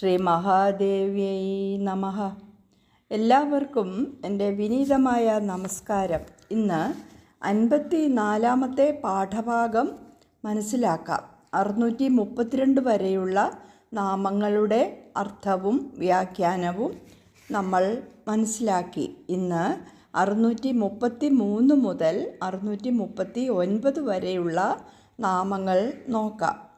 ശ്രീ മഹാദേവ്യൈ നമ. എല്ലാവർക്കും എന്റെ വിനീതമായ നമസ്കാരം. ഇന്ന് അൻപത്തി നാലാമത്തെ പാഠഭാഗം മനസ്സിലാക്കാം. അറുന്നൂറ്റി മുപ്പത്തിരണ്ട് വരെയുള്ള നാമങ്ങളുടെ അർത്ഥവും വ്യാഖ്യാനവും നമ്മൾ മനസ്സിലാക്കി. ഇന്ന് അറുന്നൂറ്റി മുപ്പത്തി മൂന്ന് മുതൽ അറുന്നൂറ്റി മുപ്പത്തി ഒൻപത് വരെയുള്ള നാമങ്ങൾ നോക്കാം.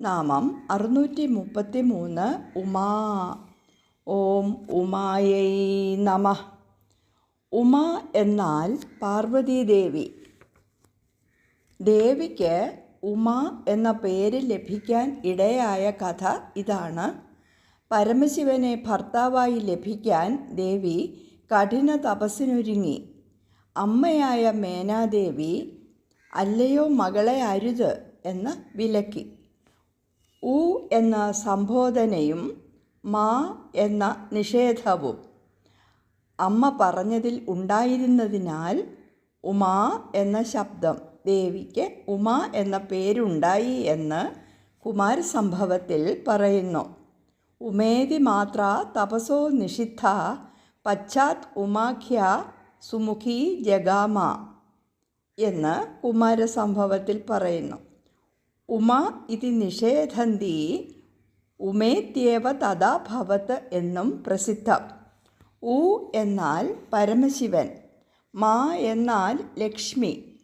നാമം അറുന്നൂറ്റി മുപ്പത്തി മൂന്ന് ഉമാ. ഓം ഉമായൈ നമ. ഉമ എന്നാൽ പാർവതീദേവി. ദേവിക്ക് ഉമ എന്ന പേര് ലഭിക്കാൻ ഇടയായ കഥ ഇതാണ്. പരമശിവനെ ഭർത്താവായി ലഭിക്കാൻ ദേവി കഠിന തപസ്സിനൊരുങ്ങി. അമ്മയായ മേനാദേവി അല്ലയോ മകളെ അരുത് എന്ന് വിലക്കി ഉ എന്ന സംബോധനയും മാ എന്ന നിഷേധവും. അമ്മ പറഞ്ഞതിൽ ഉണ്ടായിരുന്നതിനാൽ ഉമാ എന്ന ശബ്ദം ദേവിക്ക് ഉമാ എന്ന പേരുണ്ടായി എന്ന് കുമാരസംഭവത്തിൽ പറയുന്നു. ഉമേതി മാത്ര തപസോ നിഷിദ്ധ പശ്ചാത് ഉമാഖ്യ സുമുഖി ജഗാമ എന്ന് കുമാരസംഭവത്തിൽ പറയുന്നു. ഉമ ഇതി നിഷേധന്തി ഉമേത്യേവ തഥാ ഭവത്ത് എന്നും പ്രസിദ്ധം. ഉ എന്നാൽ പരമശിവൻ മാ എന്നാൽ ലക്ഷ്മി.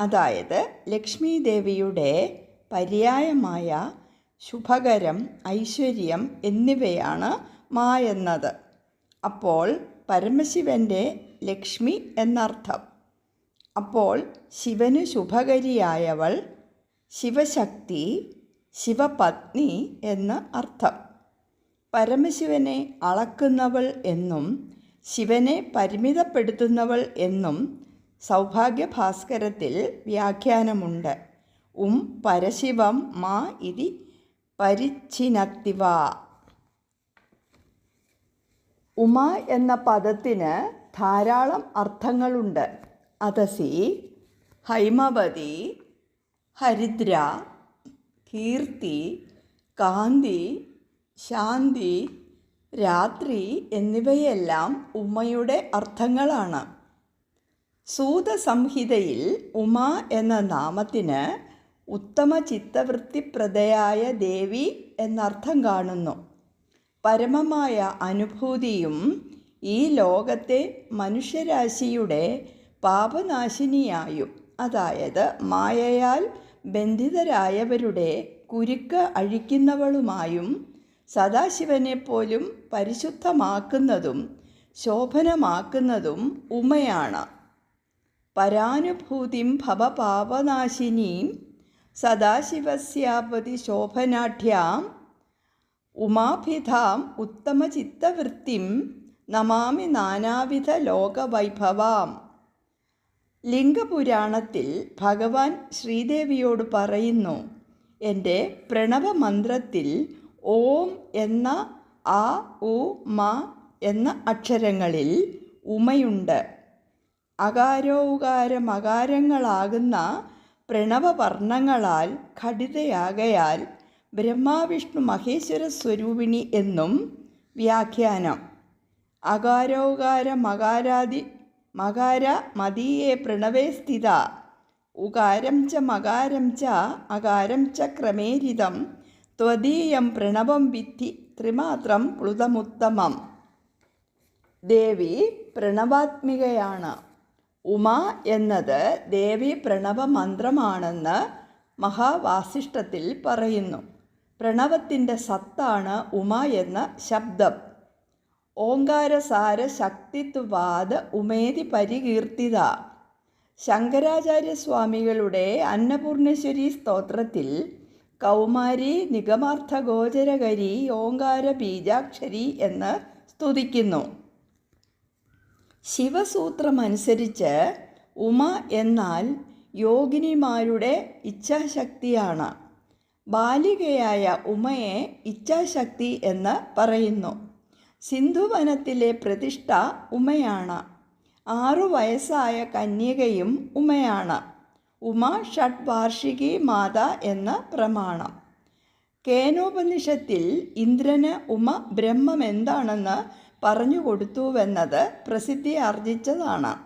അതായത് ലക്ഷ്മി ദേവിയുടെ പര്യായമായ ശുഭകരം ഐശ്വര്യം എന്നിവയാണ് മാ എന്നത്. അപ്പോൾ പരമശിവന്റെ ലക്ഷ്മി എന്നർത്ഥം. അപ്പോൾ ശിവന് ശുഭകരിയായവൾ ശിവശക്തി ശിവപത്നി എന്ന അർത്ഥം. പരമശിവനെ അളക്കുന്നവൾ എന്നും ശിവനെ പരിമിതപ്പെടുത്തുന്നവൾ എന്നും സൗഭാഗ്യഭാസ്കരത്തിൽ വ്യാഖ്യാനമുണ്ട്. ഉം പരശിവം മാ ഇതി പരിച്ഛിനത്തിവ ഉമ എന്ന പദത്തിന് ധാരാളം അർത്ഥങ്ങളുണ്ട്. അതസി ഹൈമവതി ഹരിദ്ര കീർത്തി കാന്തി ശാന്തി രാത്രി എന്നിവയെല്ലാം ഉമ്മയുടെ അർത്ഥങ്ങളാണ്. സൂതസംഹിതയിൽ ഉമ എന്ന നാമത്തിന് ഉത്തമ ചിത്തവൃത്തിപ്രദയായ ദേവി എന്നർത്ഥം കാണുന്നു. പരമമായ അനുഭൂതിയും ഈ ലോകത്തെ മനുഷ്യരാശിയുടെ പാപനാശിനിയായും അതായത് മായയാൽ ബന്ധിതരായവരുടെ കുരുക്ക് അഴിക്കുന്നവളുമായും സദാശിവനെപ്പോലും പരിശുദ്ധമാക്കുന്നതും ശോഭനമാക്കുന്നതും ഉമയാണ്. പരാനുഭൂതിം ഭവപാവനാശിനീം സദാശിവസ്യാപതി ശോഭനാഢ്യാം ഉമാഭിധാം ഉത്തമചിത്തവൃത്തിം നമാമി നാനാവിധ ലോകവൈഭവാം. ലിംഗപുരാണത്തിൽ ഭഗവാൻ ശ്രീദേവിയോട് പറയുന്നു എന്റെ പ്രണവമന്ത്രത്തിൽ ഓം എന്ന ആ ഉ മ എന്ന അക്ഷരങ്ങളിൽ ഉമയുണ്ട്. അകാരോകാരമകാരങ്ങളാകുന്ന പ്രണവവർണങ്ങളാൽ ഘടിതയാകയാൽ ബ്രഹ്മാവിഷ്ണു മഹേശ്വര സ്വരൂപിണി എന്നും വ്യാഖ്യാനം. അകാരോകാര മകാരാദി മകാര മദീയെ പ്രണവേ സ്ഥിത. ഉകാരം ച മകാരം ച അകാരം ച ക്രമേരിതം. ത്വദീയം പ്രണവം വിദ്ധി ത്രിമാത്രം പ്ലുതമുത്തമം. ദേവി പ്രണവാത്മികയാണ്. ഉമ എന്നത് ദേവി പ്രണവ മന്ത്രമാണെന്ന് മഹാവാസിഷ്ടത്തിൽ പറയുന്നു. പ്രണവത്തിന്റെ സത്താണ് ഉമ എന്ന ശബ്ദം. ഓങ്കാരസാര ശക്തിത്വാത് ഉമേതി പരികീർത്തിത. ശങ്കരാചാര്യസ്വാമികളുടെ അന്നപൂർണേശ്വരി സ്തോത്രത്തിൽ കൗമാരി നിഗമാർത്ഥഗോചരകരി ഓങ്കാര ബീജാക്ഷരി എന്ന് സ്തുതിക്കുന്നു. ശിവസൂത്രമനുസരിച്ച് ഉമ എന്നാൽ യോഗിനിമാരുടെ ഇച്ഛാശക്തിയാണ്. ബാലികയായ ഉമയെ ഇച്ഛാശക്തി എന്ന് പറയുന്നു. സിന്ധുവനത്തിലെ പ്രതിഷ്ഠ ഉമയാണ്. ആറു വയസ്സായ കന്യകയും ഉമയാണ്. ഉമ ഷഡ്വാർഷികി മാത എന്ന പ്രമാണം. കേനോപനിഷത്തിൽ ഇന്ദ്രന് ഉമ ബ്രഹ്മം എന്താണെന്ന് പറഞ്ഞു കൊടുത്തുവെന്നത് പ്രസിദ്ധി ആർജിച്ചതാണ്.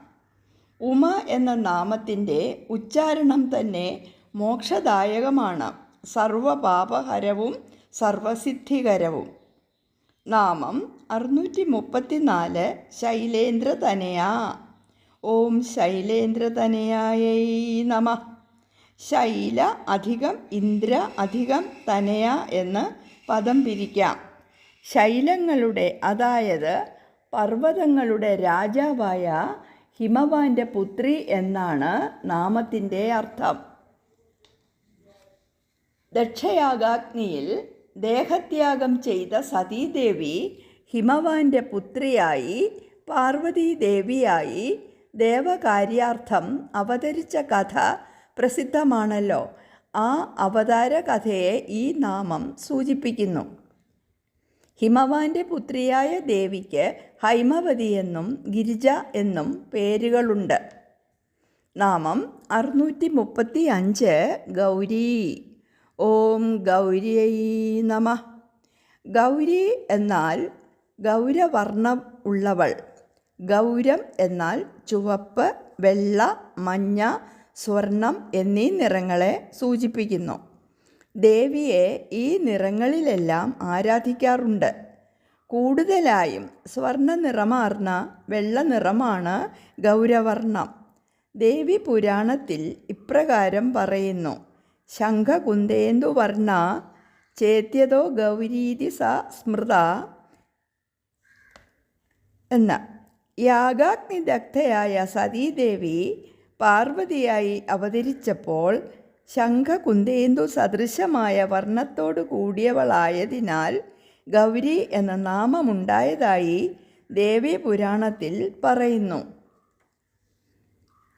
ഉമ എന്ന നാമത്തിന്റെ ഉച്ചാരണം തന്നെ മോക്ഷദായകമാണ്. സർവപാപഹരവും സർവസിദ്ധികരവും. നാമം അറുന്നൂറ്റി ശൈലേന്ദ്ര തനയാ. ഓം ശൈലേന്ദ്ര തനയായൈ നമ. ശൈല അധികം ഇന്ദ്ര അധികം തനയ എന്ന് പദം പിരിക്കാം. ശൈലങ്ങളുടെ അതായത് പർവതങ്ങളുടെ രാജാവായ ഹിമവാന്റെ പുത്രി എന്നാണ് നാമത്തിന്റെ അർത്ഥം. ദക്ഷയാഗാഗ്നിയിൽ ദേഹത്യാഗം ചെയ്ത സതീദേവി ഹിമവാന്റെ പുത്രിയായി പാർവതീദേവിയായി ദേവകാര്യാർത്ഥം അവതരിച്ച കഥ പ്രസിദ്ധമാണല്ലോ. ആ അവതാര കഥയെ ഈ നാമം സൂചിപ്പിക്കുന്നു. ഹിമവാന്റെ പുത്രിയായ ദേവിക്ക് ഹൈമവതി എന്നും ഗിരിജ എന്നും പേരുകളുണ്ട്. നാമം അറുന്നൂറ്റി മുപ്പത്തി അഞ്ച് ഗൗരി. ഓം ഗൗരിയൈ നമ. ഗൗരി എന്നാൽ ഗൗരവർണം ഉള്ളവൾ. ഗൗരം എന്നാൽ ചുവപ്പ് വെള്ള മഞ്ഞ സ്വർണം എന്നീ നിറങ്ങളെ സൂചിപ്പിക്കുന്നു. ദേവിയെ ഈ നിറങ്ങളിലെല്ലാം ആരാധിക്കാറുണ്ട്. കൂടുതലായും സ്വർണ നിറമാർന്ന വെള്ള നിറമാണ് ഗൗരവർണം ദേവി പുരാണത്തിൽ ഇപ്രകാരം പറയുന്നു ശംഖകുന്ദേന്ദുവർണ ചേത്യതോ ഗൗരീതി സ സ്മൃത എന്ന് യാഗാഗ്നിദഗ്ധയായ സതീദേവി പാർവതിയായി അവതരിച്ചപ്പോൾ ശംഖകുന്ദേന്ദു സദൃശമായ വർണത്തോടു കൂടിയവളായതിനാൽ ഗൗരി എന്ന നാമമുണ്ടായതായി ദേവി പുരാണത്തിൽ പറയുന്നു.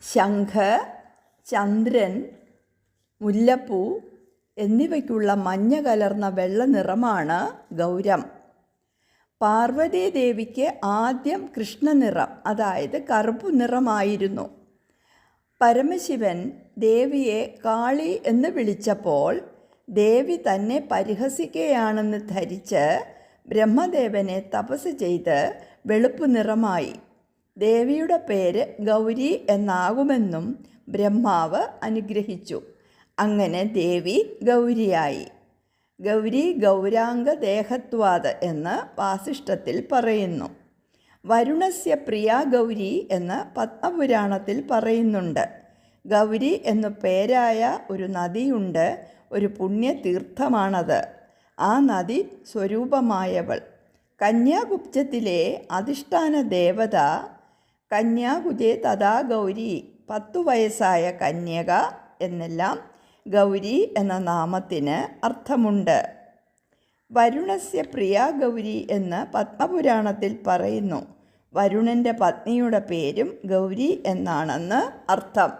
ശംഖ് ചന്ദ്രൻ മുല്ലപ്പൂ എന്നിവയ്ക്കുള്ള മഞ്ഞ കലർന്ന വെള്ള നിറമാണ് ഗൗരം. പാർവതി ദേവിക്ക് ആദ്യം കൃഷ്ണനിറം അതായത് കറുപ്പു നിറമായിരുന്നു. പരമശിവൻ ദേവിയെ കാളി എന്ന് വിളിച്ചപ്പോൾ ദേവി തന്നെ പരിഹസിക്കുകയാണെന്ന് ധരിച്ച് ബ്രഹ്മദേവനെ തപസ് ചെയ്ത് വെളുപ്പ് നിറമായി. ദേവിയുടെ പേര് ഗൗരി എന്നാകുമെന്നും ബ്രഹ്മാവ് അനുഗ്രഹിച്ചു. അങ്ങനെ ദേവി ഗൗരിയായി. ഗൗരി ഗൗരാംഗ ദേഹത്വാത് എന്ന് വാസിഷ്ഠത്തിൽ പറയുന്നു. വരുണസ്യ പ്രിയ ഗൗരി എന്ന് പത്മപുരാണത്തിൽ പറയുന്നുണ്ട്. ഗൗരി എന്നു പേരായ ഒരു നദിയുണ്ട്. ഒരു പുണ്യതീർത്ഥമാണത്. ആ നദി സ്വരൂപമായവൾ. കന്യാകുബ്ജത്തിലെ അധിഷ്ഠാന ദേവത കന്യാകുജെ തഥാ ഗൗരി. പത്തു വയസ്സായ കന്യക എന്നെല്ലാം ഗൗരി എന്ന നാമത്തിന് അർത്ഥമുണ്ട്. വരുണസ്യ പ്രിയ ഗൗരി എന്ന് പത്മപുരാണത്തിൽ പറയുന്നു. വരുണന്റെ പത്നിയുടെ പേരും ഗൗരി എന്നാണെന്ന് അർത്ഥം.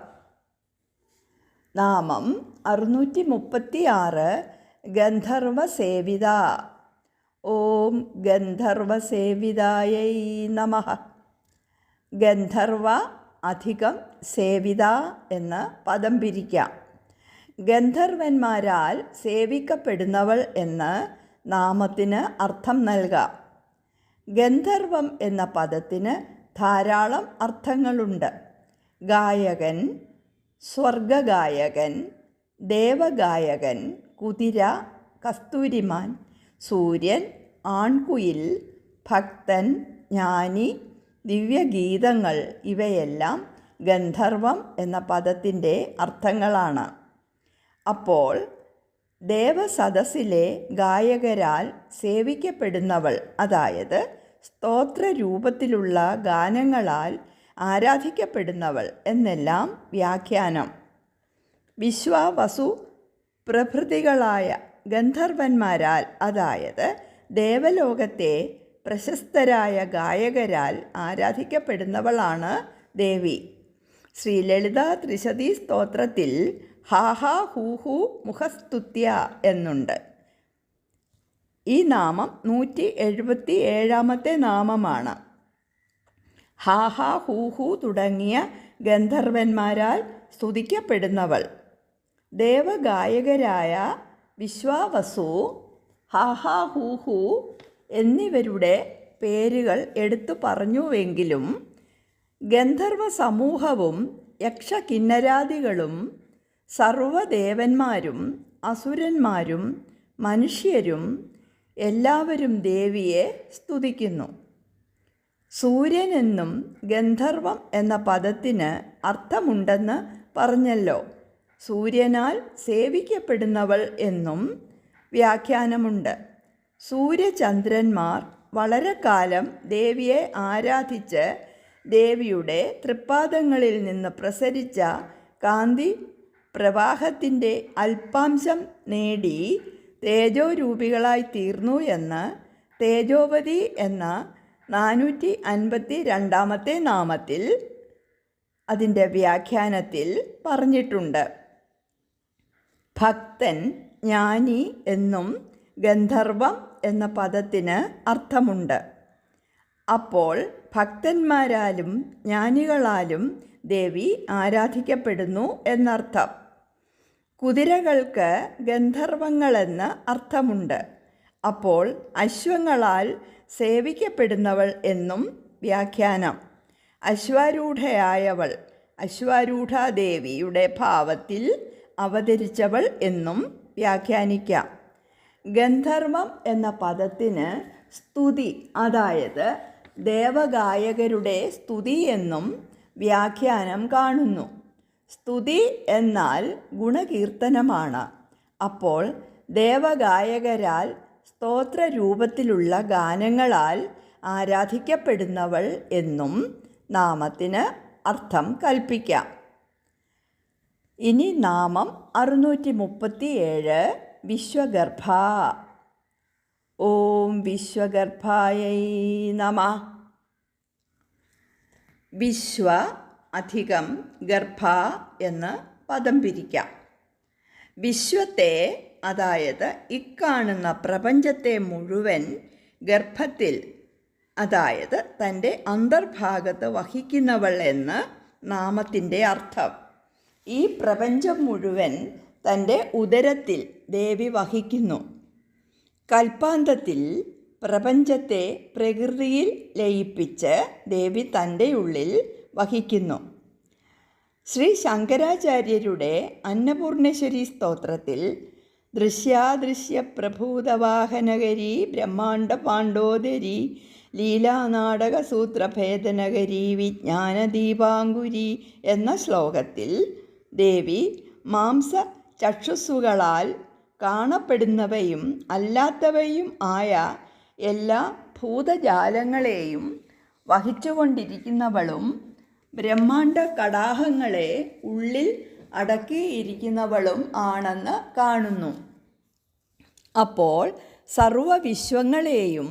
നാമം അറുന്നൂറ്റി മുപ്പത്തി ആറ് ഗന്ധർവസേവിത. ഓം ഗന്ധർവസേവിതായൈ നമ. ഗന്ധർവ അധികം സേവിത എന്ന് പദം പിരിക്കാം. ഗന്ധർവന്മാരാൽ സേവിക്കപ്പെടുന്നവൾ എന്ന് നാമത്തിന് അർത്ഥം നൽകാം. ഗന്ധർവം എന്ന പദത്തിന് ധാരാളം അർത്ഥങ്ങളുണ്ട്. ഗായകൻ സ്വർഗഗായകൻ ദേവഗായകൻ കുതിര കസ്തൂരിമാൻ സൂര്യൻ ആൺകുയിൽ ഭക്തൻ ജ്ഞാനി ദിവ്യഗീതങ്ങൾ ഇവയെല്ലാം ഗന്ധർവം എന്ന പദത്തിന്റെ അർത്ഥങ്ങളാണ്. അപ്പോൾ ദേവസദസ്സിലെ ഗായകരാൽ സേവിക്കപ്പെടുന്നവൾ അതായത് സ്തോത്ര രൂപത്തിലുള്ള ഗാനങ്ങളാൽ ആരാധിക്കപ്പെടുന്നവൾ എന്നെല്ലാം വ്യാഖ്യാനം. വിശ്വാവസു പ്രഭൃതികളായ ഗന്ധർവന്മാരാൽ അതായത് ദേവലോകത്തെ പ്രശസ്തരായ ഗായകരാൽ ആരാധിക്കപ്പെടുന്നവളാണ് ദേവി. ശ്രീ ലളിത ത്രിശതി സ്തോത്രത്തിൽ ഹാഹാ ഹൂഹു മുഖസ്തുത്യ എന്നുണ്ട്. ഈ നാമം നൂറ്റി എഴുപത്തി ഏഴാമത്തെ നാമമാണ്. ഹാഹാ ഹൂഹു തുടങ്ങിയ ഗന്ധർവന്മാരാൽ സ്തുതിക്കപ്പെടുന്നവൾ. ദേവഗായകരായ വിശ്വാവസു ഹാഹാ ഹൂഹു എന്നിവരുടെ പേരുകൾ എടുത്തു പറഞ്ഞുവെങ്കിലും ഗന്ധർവ സമൂഹവും യക്ഷകിന്നരാദികളും സർവദേവന്മാരും അസുരന്മാരും മനുഷ്യരും എല്ലാവരും ദേവിയെ സ്തുതിക്കുന്നു. സൂര്യനെന്നും ഗന്ധർവം എന്ന പദത്തിന് അർത്ഥമുണ്ടെന്ന് പറഞ്ഞല്ലോ. സൂര്യനാൽ സേവിക്കപ്പെടുന്നവൾ എന്നും വ്യാഖ്യാനമുണ്ട്. സൂര്യചന്ദ്രന്മാർ വളരെ കാലം ദേവിയെ ആരാധിച്ച് ദേവിയുടെ തൃപ്പാദങ്ങളിൽ നിന്ന് പ്രസരിച്ച കാന്തി പ്രവാഹത്തിന്റെ അല്പാംശം നേടി തേജോ രൂപികളായി തീർന്നു എന്ന് തേജോവതി എന്ന നാനൂറ്റി അൻപത്തി രണ്ടാമത്തെ നാമത്തിൽ അതിന്റെ വ്യാഖ്യാനത്തിൽ പറഞ്ഞിട്ടുണ്ട്. ഭക്തൻ ജ്ഞാനി എന്നും ഗന്ധർവം എന്ന പദത്തിന് അർത്ഥമുണ്ട്. അപ്പോൾ ഭക്തന്മാരാലും ജ്ഞാനികളാലും ദേവി ആരാധിക്കപ്പെടുന്നു എന്നർത്ഥം. കുതിരകൾക്ക് ഗന്ധർവങ്ങളെന്ന് അർത്ഥമുണ്ട്. അപ്പോൾ അശ്വങ്ങളാൽ സേവിക്കപ്പെടുന്നവൾ എന്നും വ്യാഖ്യാനം. അശ്വാരൂഢയായവൾ അശ്വാരൂഢാദേവിയുടെ ഭാവത്തിൽ അവതരിച്ചവൾ എന്നും വ്യാഖ്യാനിക്കാം. ഗന്ധർവം എന്ന പദത്തിന് സ്തുതി അതായത് ദേവഗായകരുടെ സ്തുതി എന്നും വ്യാഖ്യാനം കാണുന്നു. സ്തുതി എന്നാൽ ഗുണകീർത്തനമാണ്. അപ്പോൾ ദേവഗായകരാൽ സ്തോത്ര രൂപത്തിലുള്ള ഗാനങ്ങളാൽ ആരാധിക്കപ്പെടുന്നവൾ എന്നും നാമത്തിന് അർത്ഥം കൽപ്പിക്കാം. ഇനി നാമം അറുന്നൂറ്റി മുപ്പത്തി ഏഴ് വിശ്വഗർഭ. ഓം വിശ്വഗർഭായ നമ. വിശ്വ അധികം ഗർഭ എന്ന് പദം പിരിക്കാം. വിശ്വത്തെ അതായത് ഇക്കാണുന്ന പ്രപഞ്ചത്തെ മുഴുവൻ ഗർഭത്തിൽ അതായത് തന്റെ അന്തർഭാഗത്ത് വഹിക്കുന്നവൾ എന്ന് നാമത്തിന്റെ അർത്ഥം. ഈ പ്രപഞ്ചം മുഴുവൻ തന്റെ ഉദരത്തിൽ ദേവി വഹിക്കുന്നു. കൽപ്പാന്തത്തിൽ പ്രപഞ്ചത്തെ പ്രകൃതിയിൽ ലയിപ്പിച്ച് ദേവി തന്റെ ഉള്ളിൽ വഹിക്കുന്നു. ശ്രീ ശങ്കരാചാര്യരുടെ അന്നപൂർണേശ്വരി സ്തോത്രത്തിൽ ദൃശ്യാദൃശ്യ പ്രഭൂതവാഹനകരി ബ്രഹ്മാണ്ട പാണ്ഡോദരി ലീലാനാടക സൂത്രഭേദനകരി വിജ്ഞാനദീപാങ്കുരി എന്ന ശ്ലോകത്തിൽ ദേവി മാംസ ചക്ഷുസുകളാൽ കാണപ്പെടുന്നവയും അല്ലാത്തവയും ആയ എല്ലാ ഭൂതജാലങ്ങളെയും വഹിച്ചുകൊണ്ടിരിക്കുന്നവളും ബ്രഹ്മാണ്ട കടാഹങ്ങളെ ഉള്ളിൽ അടക്കിയിരിക്കുന്നവളും ആണെന്ന് കാണുന്നു. അപ്പോൾ സർവവിശ്വങ്ങളെയും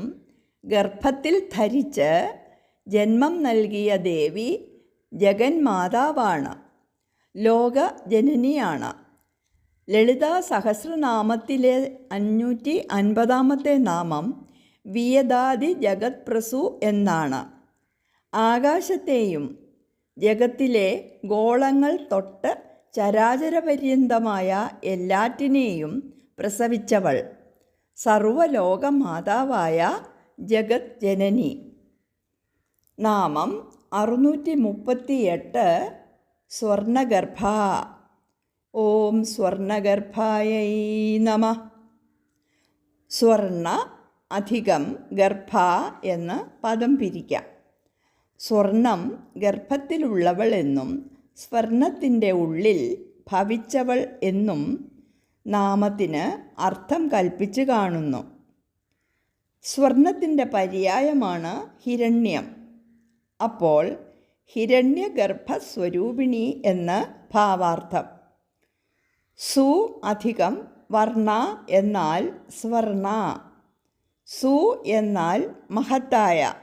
ഗർഭത്തിൽ ധരിച്ച് ജന്മം നൽകിയ ദേവി ജഗന്മാതാവാണ്. ലോക ജനനിയാണ് ലളിതാ സഹസ്രനാമത്തിലെ അഞ്ഞൂറ്റി അൻപതാമത്തെ നാമം വിയദാതി ജഗത് പ്രസു എന്നാണ്. ആകാശത്തെയും ജഗത്തിലെ ഗോളങ്ങൾ തൊട്ട് ചരാചരപര്യന്തമായ എല്ലാറ്റിനെയും പ്രസവിച്ചവൾ. സർവലോകമാതാവായ ജഗത് ജനനി. നാമം അറുന്നൂറ്റി മുപ്പത്തിയെട്ട് സ്വർണഗർഭ. ഓം സ്വർണഗർഭായ നമ. സ്വർണ അധികം ഗർഭ എന്ന് പദം പിരിക്കാം. സ്വർണം ഗർഭത്തിലുള്ളവൾ എന്നും സ്വർണത്തിന്റെ ഉള്ളിൽ ഭവിച്ചവൾ എന്നും നാമത്തിന് അർത്ഥം കൽപ്പിച്ച് കാണുന്നു. സ്വർണത്തിന്റെ പര്യായമാണ് ഹിരണ്യം. അപ്പോൾ ഹിരണ്യഗർഭസ്വരൂപിണി എന്ന് ഭാവാർത്ഥം. സു അധികം വർണ എന്നാൽ സ്വർണ. സു എന്നാൽ മഹത്തായ.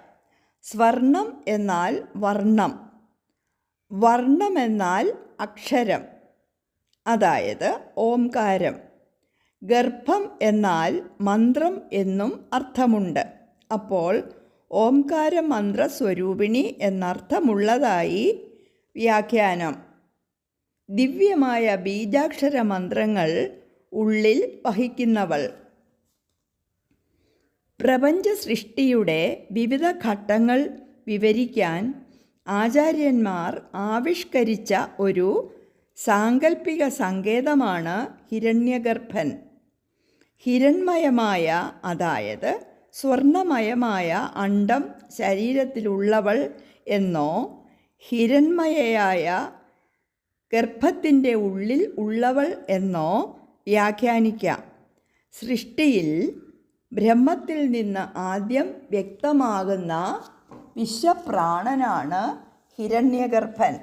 സ്വർണം എന്നാൽ വർണം. വർണം എന്നാൽ അക്ഷരം. അതായത് ഓംകാരം. ഗർഭം എന്നാൽ മന്ത്രം എന്നും അർത്ഥമുണ്ട്. അപ്പോൾ ഓംകാര മന്ത്രസ്വരൂപിണി എന്നർത്ഥമുള്ളതായി വ്യാഖ്യാനം. ദിവ്യമായ ബീജാക്ഷര മന്ത്രങ്ങൾ ഉള്ളിൽ വഹിക്കുന്നവൾ. പ്രപഞ്ച സൃഷ്ടിയുടെ വിവിധ ഘട്ടങ്ങൾ വിവരിക്കാൻ ആചാര്യന്മാർ ആവിഷ്കരിച്ച ഒരു സാങ്കല്പിക സങ്കേതമാണ് ഹിരണ്യഗർഭൻ. ഹിരൺമയമായ അതായത് സ്വർണമയമായ അണ്ടം ശരീരത്തിലുള്ളവൾ എന്നോ ഹിരൺമയയായ ഗർഭത്തിന്റെ ഉള്ളിൽ ഉള്ളവൾ എന്നോ വ്യാഖ്യാനിക്കാം. സൃഷ്ടിയിൽ ബ്രഹ്മത്തിൽ നിന്ന് ആദ്യം വ്യക്തമാകുന്ന വിശ്വപ്രാണനാണ് ഹിരണ്യഗർഭൻ.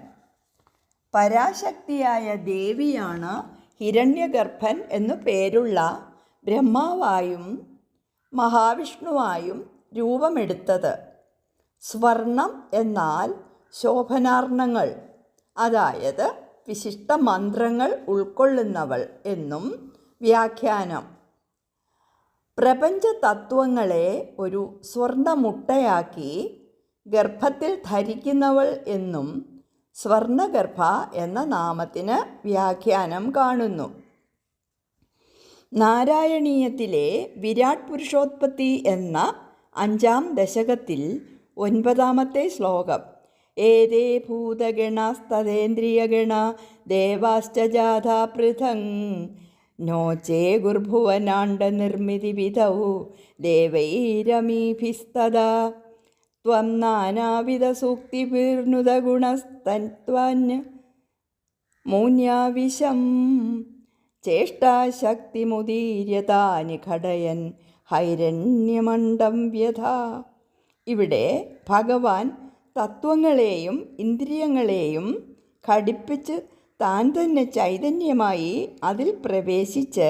പരാശക്തിയായ ദേവിയാണ് ഹിരണ്യഗർഭൻ എന്നു പേരുള്ള ബ്രഹ്മാവായും മഹാവിഷ്ണുവായും രൂപമെടുത്തത്. സ്വർണം എന്നാൽ ശോഭനാർണങ്ങൾ അതായത് വിശിഷ്ട മന്ത്രങ്ങൾ ഉൾക്കൊള്ളുന്നവൾ എന്നും വ്യാഖ്യാനം. പ്രപഞ്ച തത്വങ്ങളെ ഒരു സ്വർണമുട്ടയാക്കി ഗർഭത്തിൽ ധരിക്കുന്നവൾ എന്നും സ്വർണഗർഭ എന്ന നാമത്തിന് വ്യാഖ്യാനം കാണുന്നു. നാരായണീയത്തിലെ വിരാട് പുരുഷോത്പത്തി എന്ന അഞ്ചാം ദശകത്തിൽ ഒൻപതാമത്തെ ശ്ലോകം. ഏതേ ഭൂതഗണസ്തദേന്ദ്രിയഗണ ദേവാശ്ച ജാഥ പൃഥങ് നോ ചേ ഗുർഭുവനാണ്ട നിർമ്മിതി വിധൗ ദേവൈരമീഭിസ്തദാ ത്വം നാനാവിധസൂക്തിപീർണുതഗുണസ്തന്ത്വാന് മൂന്യാവിശം. ചേഷ്ടാശക്തിമുദീര്യതാനി ഘടയൻ ഹൈരണ്യമണ്ഡം വ്യഥ. ഇവിടെ ഭഗവാൻ തത്വങ്ങളെയും ഇന്ദ്രിയങ്ങളെയും ഘടിപ്പിച്ച് താൻ തന്നെ ചൈതന്യമായി അതിൽ പ്രവേശിച്ച്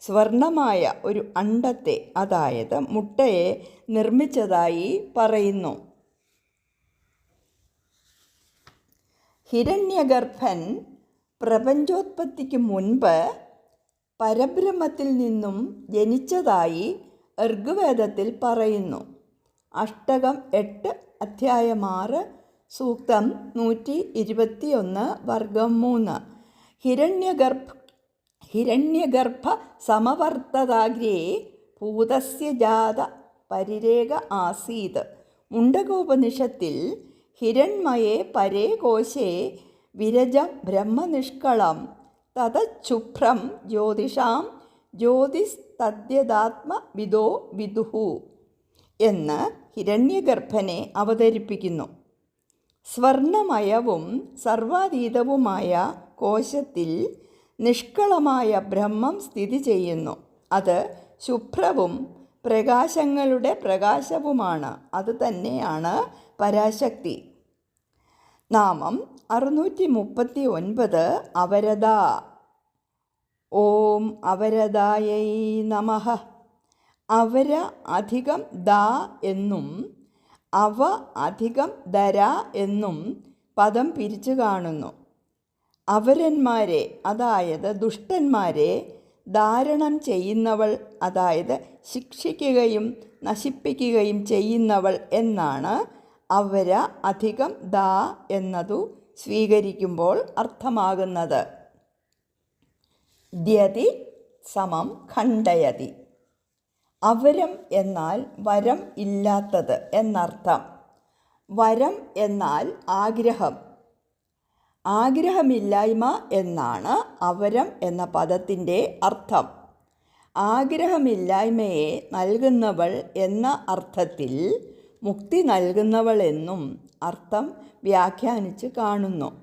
സ്വർണമായ ഒരു അണ്ടത്തെ അതായത് മുട്ടയെ നിർമ്മിച്ചതായി പറയുന്നു. ഹിരണ്യഗർഭൻ പ്രപഞ്ചോത്പത്തിക്ക് മുൻപ് പരബ്രഹ്മത്തിൽ നിന്നും ജനിച്ചതായി ഋഗ്വേദത്തിൽ പറയുന്നു. അഷ്ടകം എട്ട് അധ്യായം ആറ് സൂക്തം നൂറ്റി ഇരുപത്തിയൊന്ന് വർഗം മൂന്ന്. ഹിരണ്യഗർഭ ഹിരണ്യഗർഭ സമവർത്തതാഗ്രേ ഭൂതസ്യ ജാത പരിരേഖ ആസീത്. മുണ്ടകോപനിഷത്തിൽ ഹിരൺമയെ പരേ കോശേ വിരജ ബ്രഹ്മനിഷ്കളം തതച്ഛുഭ്രം ജ്യോതിഷാം ജ്യോതിസ്തദ്യതാത്മ വിദോ വിദുഹു എന്ന് ഹിരണ്യഗർഭനെ അവതരിപ്പിക്കുന്നു. സ്വർണമയവും സർവാതീതവുമായ കോശത്തിൽ നിഷ്കളമായ ബ്രഹ്മം സ്ഥിതി ചെയ്യുന്നു. അത് ശുഭ്രവും പ്രകാശങ്ങളുടെ പ്രകാശവുമാണ്. അത് തന്നെയാണ് പരാശക്തി. നാമം അറുന്നൂറ്റി മുപ്പത്തി ഒൻപത് അവരത. ഓം അവരതായൈ നമ. അവര അധികം ദ എന്നും അവ അധികം ധര എന്നും പദം പിരിച്ചു കാണുന്നു. അവരന്മാരെ അതായത് ദുഷ്ടന്മാരെ ധാരണം ചെയ്യുന്നവൾ അതായത് ശിക്ഷിക്കുകയും നശിപ്പിക്കുകയും ചെയ്യുന്നവൾ എന്നാണ് അവര അധികം ദ എന്നതു സ്വീകരിക്കുമ്പോൾ അർത്ഥമാകുന്നത്. ദ്യതി സമം ഖണ്ഡയതി. അവരം എന്നാൽ വരം ഇല്ലാത്തത് എന്നർത്ഥം. വരം എന്നാൽ ആഗ്രഹം. ആഗ്രഹമില്ലായ്മ എന്നാണ് അവരം എന്ന പദത്തിന്റെ അർത്ഥം. ആഗ്രഹമില്ലായ്മയെ നൽകുന്നവൾ എന്ന അർത്ഥത്തിൽ മുക്തി നൽകുന്നവൾ എന്നും അർത്ഥം വ്യാഖ്യാനിച്ച് കാണുന്നു.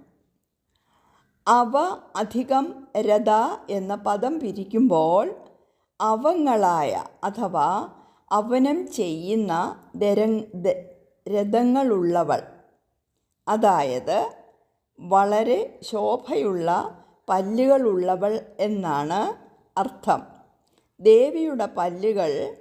അവ അധികം രഥ എന്ന പദം പിരിക്കുമ്പോൾ അവങ്ങളായ അഥവാ അവനം ചെയ്യുന്ന ദര രഥങ്ങളുള്ളവൾ. അതായത് വളരെ ശോഭയുള്ള പല്ലുകളുള്ളവൾ എന്നാണ് അർത്ഥം. ദേവിയുടെ പല്ലുകൾ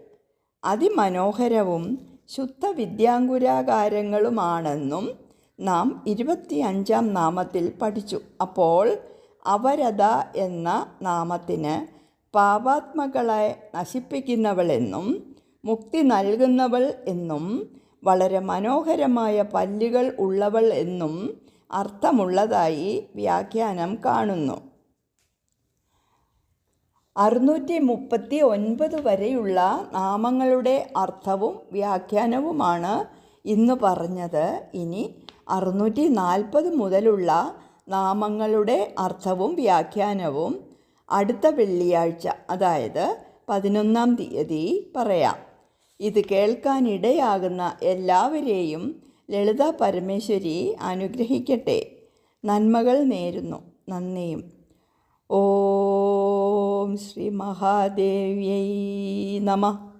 അതിമനോഹരവും ശുദ്ധ വിദ്യാങ്കുരാകാരങ്ങളുമാണെന്നും നാം ഇരുപത്തി അഞ്ചാം നാമത്തിൽ പഠിച്ചു. അപ്പോൾ അവരത എന്ന നാമത്തിന് പാപാത്മകളെ നശിപ്പിക്കുന്നവളെന്നും മുക്തി നൽകുന്നവൾ എന്നും വളരെ മനോഹരമായ പല്ലുകൾ ഉള്ളവൾ എന്നും അർത്ഥമുള്ളതായി വ്യാഖ്യാനം കാണുന്നു. അറുന്നൂറ്റി മുപ്പത്തി ഒൻപത് വരെയുള്ള നാമങ്ങളുടെ അർത്ഥവും വ്യാഖ്യാനവുമാണ് ഇന്ന് പറഞ്ഞത്. ഇനി അറുന്നൂറ്റി നാൽപ്പത് മുതലുള്ള നാമങ്ങളുടെ അർത്ഥവും വ്യാഖ്യാനവും അടുത്ത വെള്ളിയാഴ്ച അതായത് പതിനൊന്നാം തീയതി പറയാം. ഇത് കേൾക്കാനിടയാകുന്ന എല്ലാവരെയും ലളിത പരമേശ്വരി അനുഗ്രഹിക്കട്ടെ. നന്മകൾ നേരുന്നു. നന്ദിയും. ഓം ശ്രീ മഹാദേവ്യൈ നമ.